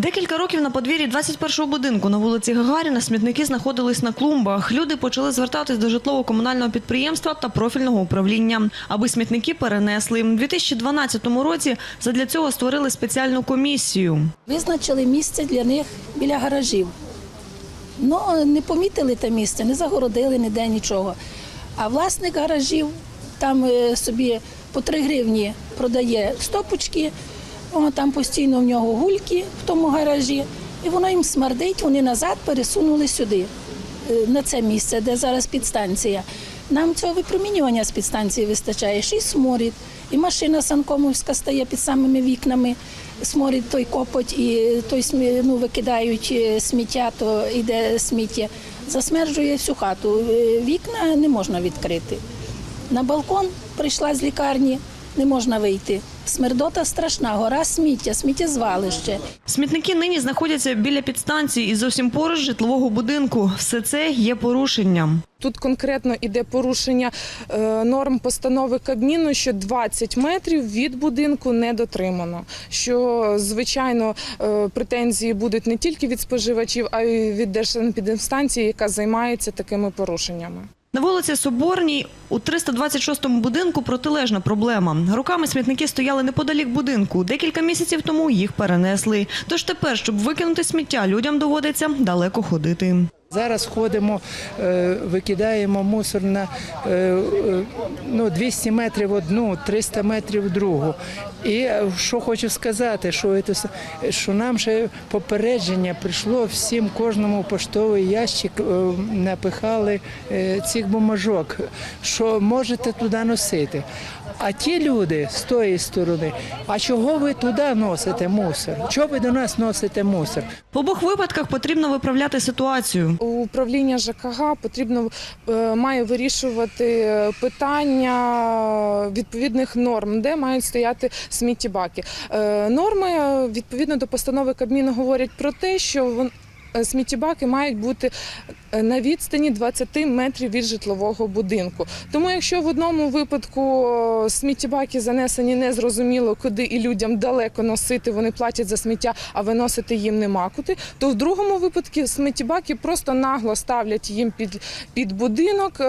Декілька років на подвір'ї 21-го будинку на вулиці Гагаріна смітники знаходились на клумбах. Люди почали звертатись до житлово-комунального підприємства та профільного управління, аби смітники перенесли. У 2012 році задля цього створили спеціальну комісію. Визначили місце для них біля гаражів. Ну, не помітили те місце, не загородили ніде нічого. А власник гаражів там е, собі по 3 гривні продає стопочки, о, там постійно в нього гульки в тому гаражі, і воно їм смердить, вони назад пересунули сюди, е, на це місце, де зараз підстанція. Нам цього випромінювання з підстанції вистачає, ще й сморід. І машина санкомовська стає під самими вікнами, сморід той копоть, і той ну, викидають е, сміття, то йде сміття. Засмерджує всю хату. Е, Вікна не можна відкрити. На балкон прийшла з лікарні, не можна вийти. Смердота страшна, гора сміття, сміттєзвалище. Смітники нині знаходяться біля підстанції і зовсім поруч житлового будинку. Все це є порушенням. Тут конкретно іде порушення е, норм постанови Кабміну, що 20 метрів від будинку не дотримано. Що звичайно е, претензії будуть не тільки від споживачів, а й від держсанепідемстанції, яка займається такими порушеннями. На вулиці Соборній у 326-му будинку протилежна проблема. Руками смітники стояли неподалік будинку. Декілька місяців тому їх перенесли. Тож тепер, щоб викинути сміття, людям доводиться далеко ходити. Зараз ходимо, е, викидаємо мусор на е, е, ну, 200 метрів одну, 300 метрів другу. І що хочу сказати, що, це, що нам ще попередження прийшло всім, кожному поштовий ящик напихали цих бумажок, що можете туди носити. А ті люди з тої сторони, а чого ви туди носите мусор? Чого ви до нас носите мусор? В обох випадках потрібно виправляти ситуацію. Управління ЖКГ потрібно е, має вирішувати питання відповідних норм, де мають стояти сміттєбаки. Е, Норми е, відповідно до постанови Кабміну говорять про те, що е, сміттєбаки мають бути е, на відстані 20 метрів від житлового будинку. Тому, якщо в одному випадку е, сміттєбаки занесені незрозуміло куди і людям далеко носити, вони платять за сміття, а виносити їм нема куди, то в другому випадку сміттєбаки просто нагло ставлять їм під, під будинок. Е,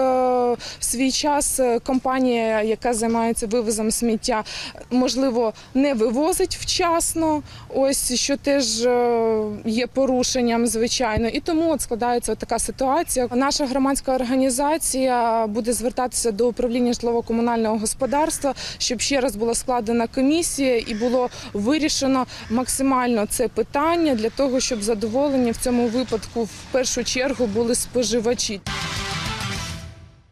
В свій час е, компанія, яка займається вивозом сміття, можливо, не вивозить вчасно. Ось що теж е, є порушенням, звичайно. І тому от складається така ситуація. Наша громадська організація буде звертатися до управління житлово-комунального господарства, щоб ще раз була складена комісія і було вирішено максимально це питання для того, щоб задоволені в цьому випадку в першу чергу були споживачі.